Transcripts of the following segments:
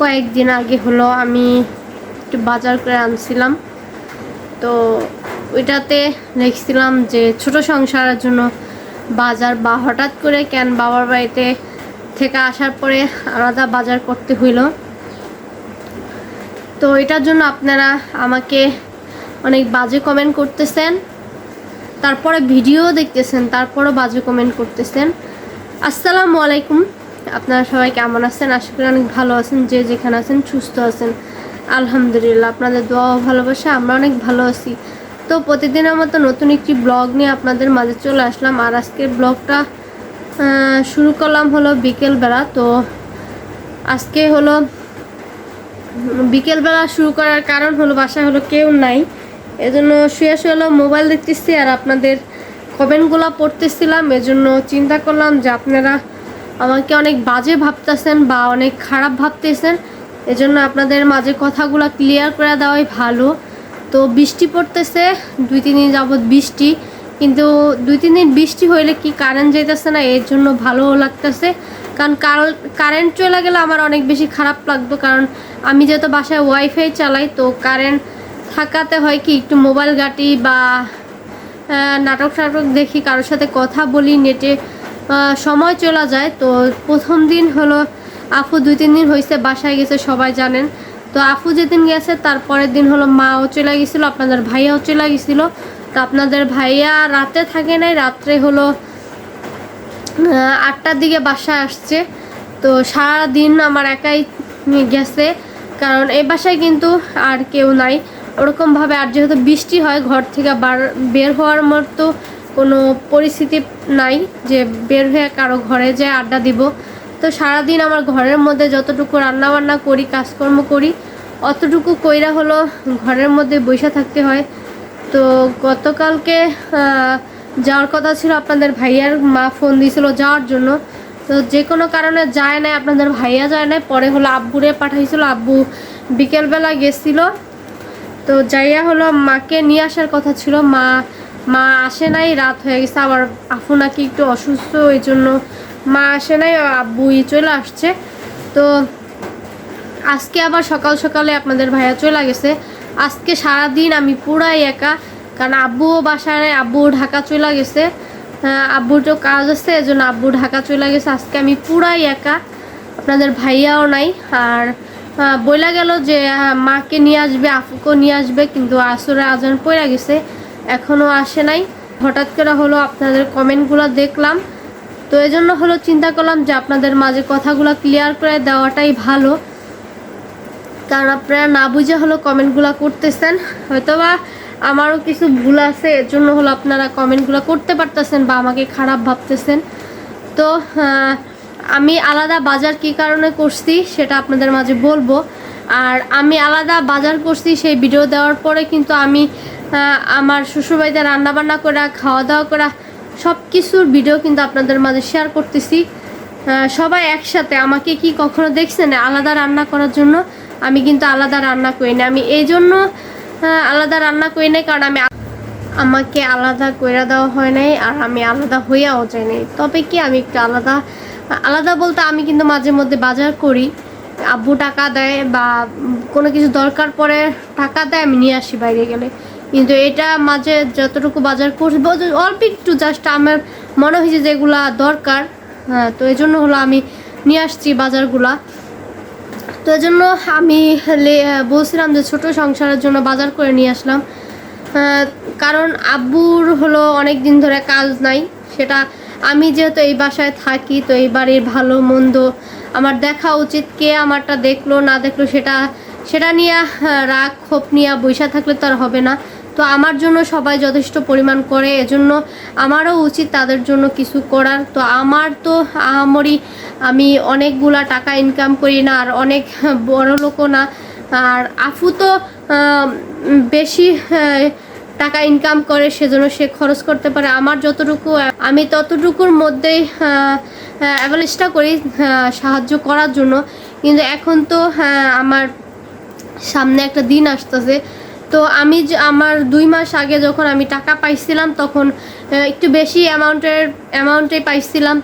কয়েকদিন আগে হলো আমি একটু বাজার করে আনছিলাম। তো ওইটাতে দেখছিলাম যে ছোট সংসারের জন্য বাজার বা হঠাৎ করে কেন বাবার বাড়িতে থেকে আসার পরে আলাদা বাজার করতে হইল। তো এটার জন্য আপনারা আমাকে অনেক বাজে কমেন্ট করতেছেন, তারপরে ভিডিও দেখতেছেন, তারপরও বাজে কমেন্ট করতেছেন। আসসালামু আলাইকুম। আপনারা সবাই কেমন আছেন? আশা করি অনেক ভালো আছেন, যে যেখানে আছেন সুস্থ আছেন। আলহামদুলিল্লাহ, আপনাদের দোয়া ভালোবাসা, আমরা অনেক ভালো আছি। তো প্রতিদিনের মতো নতুন একটি ব্লগ নিয়ে আপনাদের মাঝে চলে আসলাম। আর আজকের ব্লগটা শুরু করলাম হলো বিকেলবেলা। তো আজকে হলো, বিকেলবেলা শুরু করার কারণ হলো, বাসায় হলো কেউ নাই। এজন্য শুয়ে শুয়ে হলো মোবাইল দেখতেছি আর আপনাদের কমেন্টগুলো পড়তেছিলাম। এজন্য চিন্তা করলাম যে আপনারা আমাকে অনেক বাজে ভাবতেছেন বা অনেক খারাপ ভাবতেছেন, এজন্য আপনাদের মাঝে কথাগুলো ক্লিয়ার করে দেওয়াই ভালো। তো বৃষ্টি পড়তেছে, দুই তিন দিন যাবৎ বৃষ্টি, কিন্তু দুই তিন দিন বৃষ্টি হইলে কি কারেন্ট যাইতেছে না, এর জন্য ভালো লাগতেছে। কারণ কারেন্ট চলে গেলে আমার অনেক বেশি খারাপ লাগতো, কারণ আমি যেহেতু বাসায় ওয়াইফাই চালাই, তো কারেন্ট থাকাতে হয় কি একটু মোবাইল ঘাটি বা নাটক টাটক দেখি, কারোর সাথে কথা বলি নেটে সময় চলে যায়। তো প্রথম দিন হলো আফু দুই, তিন দিন হয়েছে, বাসায় গেছে, সবাই জানেন। তো আফু যেদিন গেছে তারপরের দিন হলো মাও চলে গেছিল, আপনাদের ভাইয়াও চলে গেছিল। তো আপনাদের ভাইয়া রাতে থাকে নাই, রাত্রে হলো আটটার দিকে বাসায় আসছে। তো সারা দিন আমার একাই গেছে, কারণ এই বাসায় কিন্তু আর কেউ নাই। ওরকমভাবে আর যেহেতু বৃষ্টি হয়, ঘর থেকে বার, বের হওয়ার মতো কোনো পরিস্থিতি নাই যে বের হয়ে কারও ঘরে যেয়ে আড্ডা দিব। তো সারাদিন আমার ঘরের মধ্যে যতটুকু রান্না বান্না করি, কাজকর্ম করি, অতটুকু কইরা হলো ঘরের মধ্যে বসে থাকতে হয়। তো গতকালকে যাওয়ার কথা ছিল আপনাদের ভাইয়ার মা ফোন দিয়েছিল যাওয়ার জন্য। তো যে কোনো কারণে যায় নাই, আপনাদের ভাইয়া যায় নাই। পরে হলো আব্বুরে পাঠাইছিল, আব্বু বিকেলবেলা গেছিল। তো যাইয়া হলো মাকে নিয়ে আসার কথা ছিল। মা মা আসে নাই, রাত হয়ে গেছে, আবার আফু নাকি একটু অসুস্থ ওই জন্য মা আসে নাই আব্বুই চলে আসছে। তো আজকে আবার সকাল সকালে আপনাদের ভাইয়া চলে গেছে। আজকে সারা দিন আমি পুরাই একা, কারণ আব্বুও বাসায় আব্বু ঢাকা চলে গেছে। আব্বুর তো কাজ আছে, এজন্য আব্বু ঢাকা চলে গেছে। আজকে আমি পুরাই একা, আপনাদের ভাইয়াও নাই। আর বইলা গেল যে মাকে নিয়ে আসবে, আফুকেও নিয়ে আসবে, কিন্তু আসরে আজান পড়ে গেছে। এখনও আসে নাই। হঠাৎ করে হলো আপনাদের কমেন্টগুলো দেখলাম। তো এই জন্য হলো চিন্তা করলাম যে আপনাদের মাঝে কথাগুলো ক্লিয়ার করে দেওয়াটাই ভালো। কারণ আপনারা না বুঝে হলো কমেন্টগুলো করতেছেন। হয়তোবা আমারও কিছু ভুল আছে এর জন্য হলো আপনারা কমেন্টগুলো করতে পারতেছেন বা আমাকে খারাপ ভাবতেছেন। তো আমি আলাদা বাজার কি কারণে করছি সেটা আপনাদের মাঝে বলব। আর আমি আলাদা বাজার করছি সেই ভিডিও দেওয়ার পরে কিন্তু আমি আমার শ্বশুরবাড়িতে রান্নাবান্না করা খাওয়া দাওয়া করা সব কিছুর ভিডিও কিন্তু আপনাদের মাঝে শেয়ার করতেছি। সবাই একসাথে আমাকে কি কখনো দেখছেন আলাদা রান্না করার জন্য? আমি কিন্তু আলাদা রান্না করি না। আমি এই জন্য আলাদা রান্না করি নাই কারণ আমি আমাকে আলাদা করে দেওয়া হয় নাই আর আমি আলাদা হইয়াও যাই নাই। তবে কি আমি একটু আলাদা আলাদা বলতে আমি কিন্তু মাঝে মধ্যে বাজার করি। আব্বু টাকা দেয় বা কোনো কিছু দরকার পড়ে টাকা দেয়, আমি নিয়ে আসি বাইরে গেলে। কিন্তু এটা মাঝে যতটুকু বাজার করব অল্প একটু জাস্ট আমার মনে হয়েছে যেগুলা দরকার হ্যাঁ তো এই জন্য হলো আমি নিয়ে আসছি বাজারগুলা। তো এই জন্য আমি বলছিলাম যে ছোট সংসারের জন্য বাজার করে নিয়ে আসলাম। কারণ আব্বুর হলো অনেক দিন ধরে কাজ নাই, সেটা আমি যেহেতু এই বাসায় থাকি, তো এই বাড়ির ভালো মন্দ আমার দেখা উচিত, কে আমারটা দেখল না দেখল সেটা সেটা নিয়ে রাগ, ক্ষোভ নিয়ে বৈশা থাকলে তো আর হবে না। তো আমার জন্য সবাই যথেষ্ট পরিমাণ করে, এজন্য আমারও উচিত তাদের জন্য কিছু করার। তো আমার তো আহামরি আমি অনেকগুলা টাকা ইনকাম করি না, আর অনেক বড় লোকও না। আর আফু তো বেশি টাকা ইনকাম করে, সেজন্য সে খরচ করতে পারে। আমার যতটুকু, আমি ততটুকুর মধ্যেই অ্যাভারেজটা করি সাহায্য করার জন্য। কিন্তু এখন তো আমার সামনে একটা দিন আসতেছে। তো আমি আমার দুই মাস আগে যখন আমি টাকা পাইছিলাম তখন একটু বেশি অ্যামাউন্টের অ্যামাউন্টে পাইছিলাম।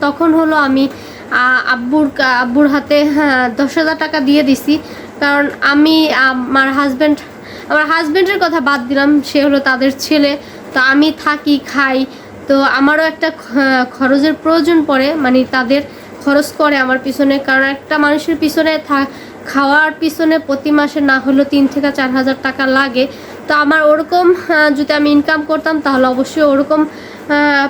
তখন হলো আমি আব্বুর আব্বুর হাতে হ্যাঁ দশ হাজার টাকা দিয়ে দিছি। কারণ আমি, আমার হাজব্যান্ড আমার হাজব্যান্ডের কথা বাদ দিলাম, সে হলো তাদের ছেলে। তো আমি থাকি, খাই। তো আমারও একটা খরচের প্রয়োজন পড়ে মানে তাদের খরচ করে আমার পিছনে। কারণ একটা মানুষের পিছনে থা- খাওয়ার পিছনে প্রতি মাসে না হলেও তিন থেকে চার হাজার টাকা লাগে। তো আমার ওরকম যদি আমি ইনকাম করতাম, তাহলে অবশ্যই ওরকম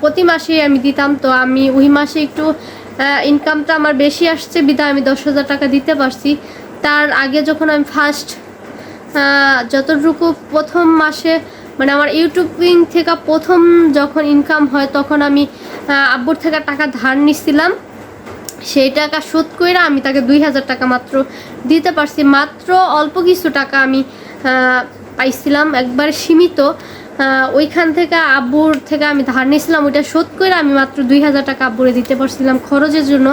প্রতি মাসেই আমি দিতাম। তো আমি ওই মাসে একটু ইনকামটা আমার বেশি আসছে, বিধায় আমি দশ হাজার টাকা দিতে পারছি। তার আগে যখন আমি ফার্স্ট যতটুকু প্রথম মাসে মানে আমার ইউটিউবিং থেকে প্রথম যখন ইনকাম হয়, তখন আমি আব্বুর থেকে টাকা ধার নিছিলাম। সেই টাকা শোধ করে আমি তাকে দুই হাজার টাকা মাত্র দিতে পারছি। মাত্র অল্প কিছু টাকা আমি পাইছিলাম, একবার সীমিত। ওইখান থেকে আব্বুর থেকে আমি ধার নিয়েছিলাম, ওইটা শোধ করে আমি মাত্র দুই হাজার টাকা আব্বুরে দিতে পারছিলাম খরচের জন্য।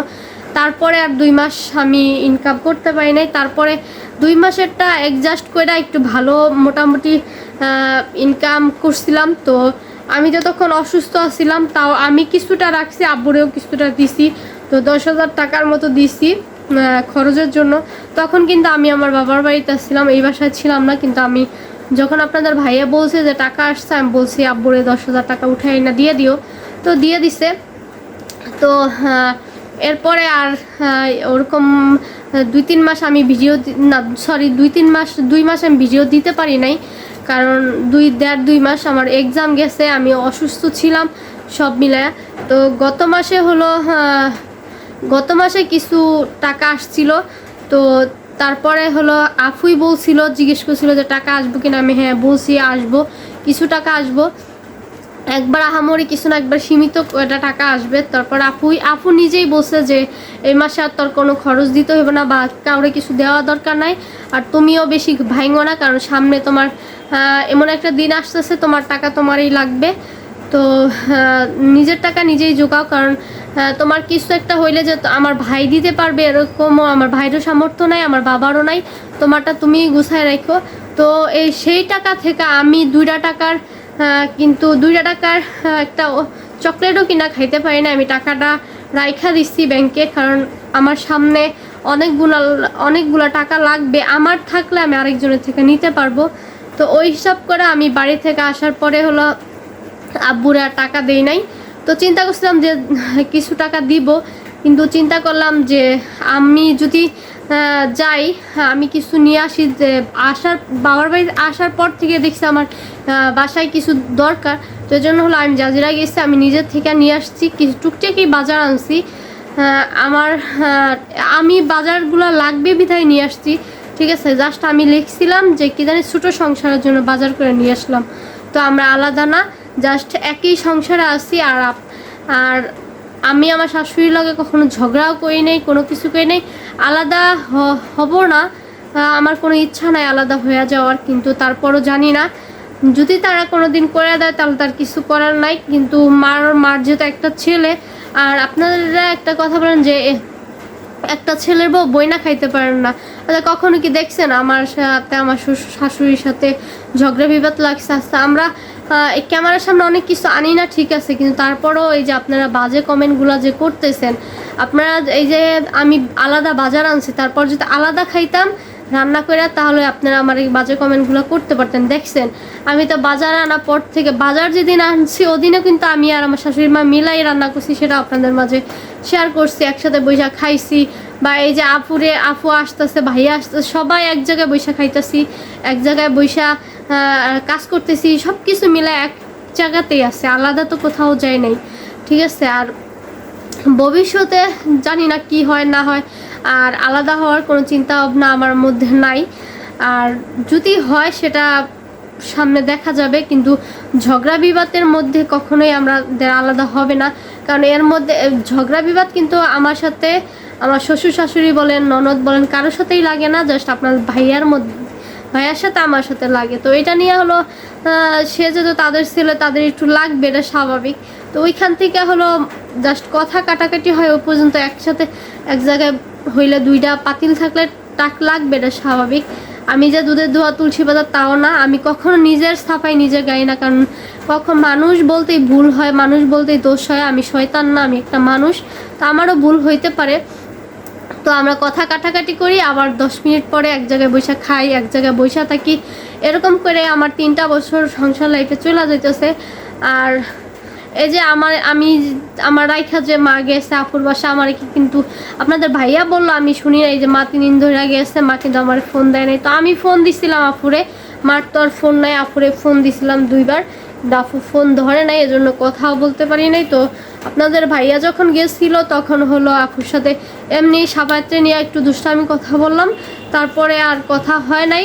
তারপরে আর দুই মাস আমি ইনকাম করতে পারি নাই। তারপরে দুই মাসেরটা অ্যাডজাস্ট করে একটু ভালো মোটামুটি ইনকাম করছিলাম। তো আমি যতক্ষণ অসুস্থ আছিলাম, তাও আমি কিছুটা রাখছি, আব্বুরেও কিছুটা দিছি। তো দশ হাজার টাকার মতো দিছি খরচের জন্য। তখন কিন্তু আমি আমার বাবার বাড়িতে আসছিলাম, এই বাসায় ছিলাম না, কিন্তু আমি যখন আপনাদের ভাইয়া বলছে যে টাকা আসছে, আমি বলছি, আব্বুরে, দশ হাজার টাকা উঠাই না, দিয়ে দিও। তো দিয়ে দিছে। তো এরপরে আর ওরকম দুই তিন মাস আমি ভিডিও না সরি দুই তিন মাস, দুই মাস আমি ভিডিও দিতে পারি নাই, কারণ দুই, দেড়, দুই মাস আমার এক্সাম গেছে, আমি অসুস্থ ছিলাম, সব মিলায়। তো গত মাসে হলো গত মাসে কিছু টাকা আসছিল, তো তারপরে হলো আফুই বলছিল, জিজ্ঞেস করছিল যে টাকা আসব কিনা? আমি হ্যাঁ বলছি আসব, কিছু টাকা আসব। একবার আহামরি, কিছু না, একবার সীমিত একটা টাকা আসবে। তারপর আপুই আপু নিজেই বলছে যে এই মাসে আর তোর কোনো খরচ দিতে হবে না বা কাউরে কিছু দেওয়া দরকার নাই, আর তুমিও বেশি ভাইঙো না, কারণ সামনে তোমার এমন একটা দিন আসতেছে, তোমার টাকা তোমারই লাগবে। তো নিজের টাকা নিজেই জোগাও, কারণ তোমার কিছু একটা হইলে যে আমার ভাই দিতে পারবে এরকমও, আমার ভাইয়েরও সামর্থ্য নাই, আমার বাবারও নাই, তোমারটা তুমি গুছায় রাখো। তো এই সেই টাকা থেকে আমি দুইটা টাকার কিন্তু দুইটা টাকার একটা চকলেটও কিনা খাইতে পারি না আমি টাকাটা রাইখা দিচ্ছি ব্যাংকে, কারণ আমার সামনে অনেকগুলো অনেকগুলো টাকা লাগবে, আমার থাকলে আমি আরেকজনের থেকে নিতে পারব। তো ওই হিসাব করে আমি বাড়ি থেকে আসার পরে হলো আব্বুরে টাকা দেই নাই। তো চিন্তা করছিলাম যে, কিছু টাকা দিব, কিন্তু চিন্তা করলাম যে, আমি যদি যাই, আমি কিছু নিয়ে আসি, যে, আসার, বাবার বাড়ি আসার পর থেকে দেখছি আমার বাসায় কিছু দরকার। তো জন্য হলো আমি জাজিরা গেছি, আমি নিজের থেকে নিয়ে আসছি, কিছু টুকটাকি বাজার আনছি। আমার আমি বাজারগুলো লাগবে বিধায় নিয়ে আসছি, ঠিক আছে? জাস্ট আমি লিখছিলাম যে, কি জানি ছোটো সংসারের জন্য বাজার করে নিয়ে আসলাম। তো আমরা আলাদা না জাস্ট একই সংসারে আছি আর আর আমি আমার শাশুড়ির লগে কখনো ঝগড়াও করি নাই, কোনো কিছু করি নাই। আলাদা হব না। আমার কোনো ইচ্ছা নাই আলাদা হয়ে যাওয়ার, কিন্তু তারপরও জানি না। যদি তারা কোনো দিন করে দেয়, তাহলে তার কিছু করার নাই। কিন্তু মার মার যেহেতু একটা ছেলে, আর আপনারা একটা কথা বলেন যে একটা ছেলের বউ বই না খাইতে পারেন না। আচ্ছা কখনো কি দেখছেন আমার সাথে, আমার শ্বশুর শাশুড়ির সাথে ঝগড়া বিবাদ লাগছে? আচ্ছা আমরা এই ক্যামেরার সামনে অনেক কিছু আনি না ঠিক আছে কিন্তু তারপরও এই যে আপনারা বাজে কমেন্টগুলো যে করতেছেন আপনারা এই যে আমি আলাদা বাজার আনছি তারপর যদি আলাদা খাইতাম রান্না করে তাহলে আপনারা আমার এই বাজে কমেন্টগুলো করতে পারতেন। দেখছেন আমি তো বাজার আনার পর থেকে বাজার যেদিন আনছি ওদিনও কিন্তু আমি আর আমার শাশুড়ি মা মিলাই রান্না করছি সেটা আপনাদের মাঝে শেয়ার করছি একসাথে বৈশা খাইছি বা এই যে আপুরে আপু আসতেছে ভাইয়া আসতেছে সবাই এক জায়গায় বৈশা খাইতেছি এক জায়গায় বৈশা আহ, কাজ করতেছি সব কিছু মিলে এক জায়গাতেই আছে, আলাদা তো কোথাও যায় নাই, ঠিক আছে? আর ভবিষ্যতে জানি না কি হয়, না হয়, আর আলাদা হওয়ার কোনো চিন্তা ভাবনা আমার মধ্যে নাই, আর যদি হয় সেটা সামনে দেখা যাবে, কিন্তু ঝগড়া বিবাদের মধ্যে কখনোই আমরা আলাদা হবে না, কারণ এর মধ্যে ঝগড়া বিবাদ কিন্তু আমার সাথে আমার শ্বশুর শাশুড়ি বলেন, ননদ বলেন, কারোর সাথেই লাগে না, জাস্ট আপনার ভাইয়ার মধ্যে ভাইয়ার সাথে আমার সাথে লাগে। তো এটা নিয়ে হলো সে যেহেতু তাদের ছেলে, তাদের একটু লাগবে, এটা স্বাভাবিক। তো ওইখান থেকে হলো জাস্ট কথা কাটাকাটি হয়, ও পর্যন্ত একসাথে এক জায়গায় হইলে দুইটা পাতিল থাকলে টাক লাগবে, এটা স্বাভাবিক। আমি যে দুধের দোয়া তুলসী পাতা তাও না, আমি কখনো নিজের স্থাপাই নিজে গাই না, কারণ কখন মানুষ বলতেই ভুল হয়, মানুষ বলতেই দোষ হয়, আমি শয়তান না, আমি একটা মানুষ। তা আমারও ভুল হইতে পারে। তো আমরা কথা কাটাকাটি করি, আবার দশ মিনিট পরে এক জায়গায় বৈশা খাই, এক জায়গায় বৈশা থাকি। এরকম করে আমার তিনটা বছর সংসার লাইফে চলে যাইতেছে। আর এই যে আমার, আমি, আমার রাইখা যে মা গেছে, আপুর বাসা আমার কিন্তু আপনাদের ভাইয়া বলল, আমি শুনি নাই যে মা তিন দিন ধরে গেছে, মা কিন্তু আমার ফোন দেয় নাই। তো আমি ফোন দিছিলাম আপুরে, মার তো আর ফোন নাই, আপুরে ফোন দিছিলাম দুইবার। দাফু ফোন ধরে নাই, এজন্য কথাও বলতে পারি নাই। তো আপনাদের ভাইয়া যখন গেছিল, তখন হলো আপুর সাথে এমনি সাবাত্রে নিয়ে একটু দুষ্টামি কথা বললাম। তারপরে আর কথা হয় নাই।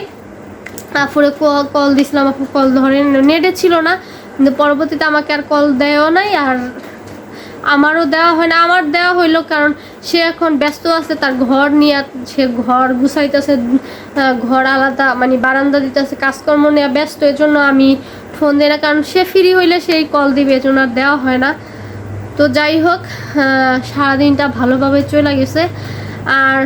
আপুরে কল দিছিলাম, আপু কল ধরে নেটে ছিল না। কিন্তু পরবর্তীতে আমাকে আর কল দেওয়া নাই, আর আমারও দেওয়া হয় না। আমার দেওয়া হইল কারণ সে এখন ব্যস্ত আছে, তার ঘর নিয়ে সে ঘর গুছাইতেছে ঘর আলাদা মানে বারান্দা দিতেছে, কাজকর্ম নিয়ে ব্যস্ত। এর জন্য আমি ফোন দিই না, কারণ সে ফ্রি হইলে সেই কল দিবে আর দেওয়া হয় না। তো যাই হোক সারাদিনটা ভালোভাবে চলে গেছে। আর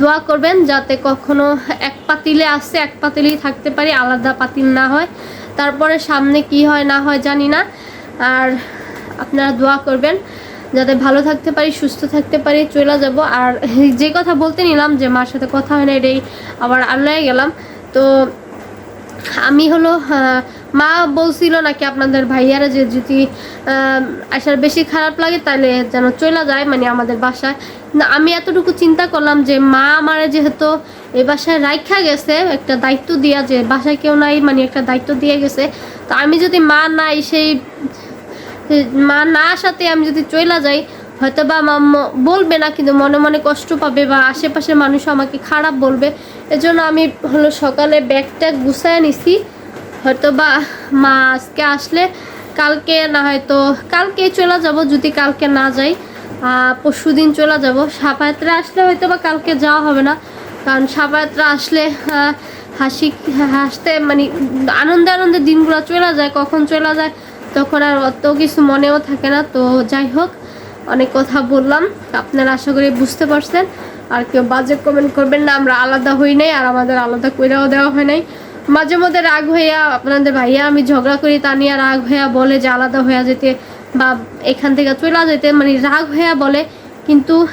দোয়া করবেন যাতে কখনো এক পাতিলে আসছে এক পাতিলেই থাকতে পারি, আলাদা পাতিল না হয়। তারপরে সামনে কি হয়, না হয় জানি না। আর আপনারা দোয়া করবেন যাতে ভালো থাকতে পারি, সুস্থ থাকতে পারি, চলে যাব। আর যে কথা বলতে নিলাম যে মার সাথে কথা হয় না, এটাই আবার আল্লাহ গেলাম। তো আমি হলো মা বলছিল নাকি আপনাদের ভাইয়ারা যে যদি আসার বেশি খারাপ লাগে তাহলে যেন চলে যায় মানে আমাদের বাসায়। না, আমি এতটুকু চিন্তা করলাম যে মা আমারে যেহেতু এ বাসায় রাইখা গেছে, একটা দায়িত্ব দিয়া যে বাসায় কেউ নাই মানে একটা দায়িত্ব দিয়ে গেছে, তো আমি যদি মা নাই সেই, মা না আসাতে আমি যদি চলে যাই হয়তো বা বলবে না, কিন্তু মনে মনে কষ্ট পাবে বা আশেপাশের মানুষ আমাকে খারাপ বলবে। এজন্য আমি হলো সকালে ব্যাগটা গুছায় নিছি। হয়তো বা মা আজকে আসলে কালকে না হয়তো কালকে চলে যাব, যদি কালকে না যাই পরশু দিন চলে যাব। সাপায়াত্রা আসলে হয়তো বা কালকে যাওয়া হবে না, কারণ সাপায়াত্রা আসলে হাসি, হাসতে মানে আনন্দে আনন্দে দিনগুলো চলে যায়, কখন চলে যায়, তখন আর অত কিছু মনেও থাকে না। তো যাই হোক অনেক কথা বললাম। আপনারা আশা করি বুঝতে পারছেন। আর কেউ বাজে কমেন্ট করবেন না, আমরা আলাদা হই নাই আর আমাদের আলাদা কইরাও দেওয়া হয় নাই। মাঝে মধ্যে রাগ হইয়া, আপনাদের ভাইয়া আমি ঝগড়া করি, তা নিয়ে রাগ হইয়া বলে যে আলাদা হইয়া যেতে বা এখান থেকে চলে যেতে মানে রাগ হইয়া বলে। কিন্তু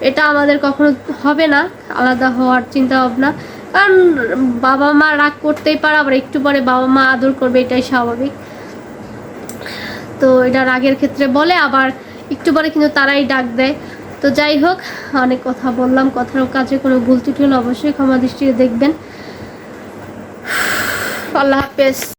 এটা আমাদের কখনো হবে না, আলাদা হওয়ার চিন্তা ভাবনা। কারণ বাবা মা রাগ করতেই পারে, আবার একটু পরে বাবা মা আদর করবে, এটাই স্বাভাবিক। তো এটা রাগের ক্ষেত্রে বলে, আবার একটু পরে কিন্তু তারাই ডাক দেয়। তো যাই হোক, অনেক কথা বললাম, কথার কাজে কোনো ভুল ত্রুটি হলে অবশ্যই ক্ষমা দৃষ্টিতে দেখবেন। আল্লাহ হাফেজ।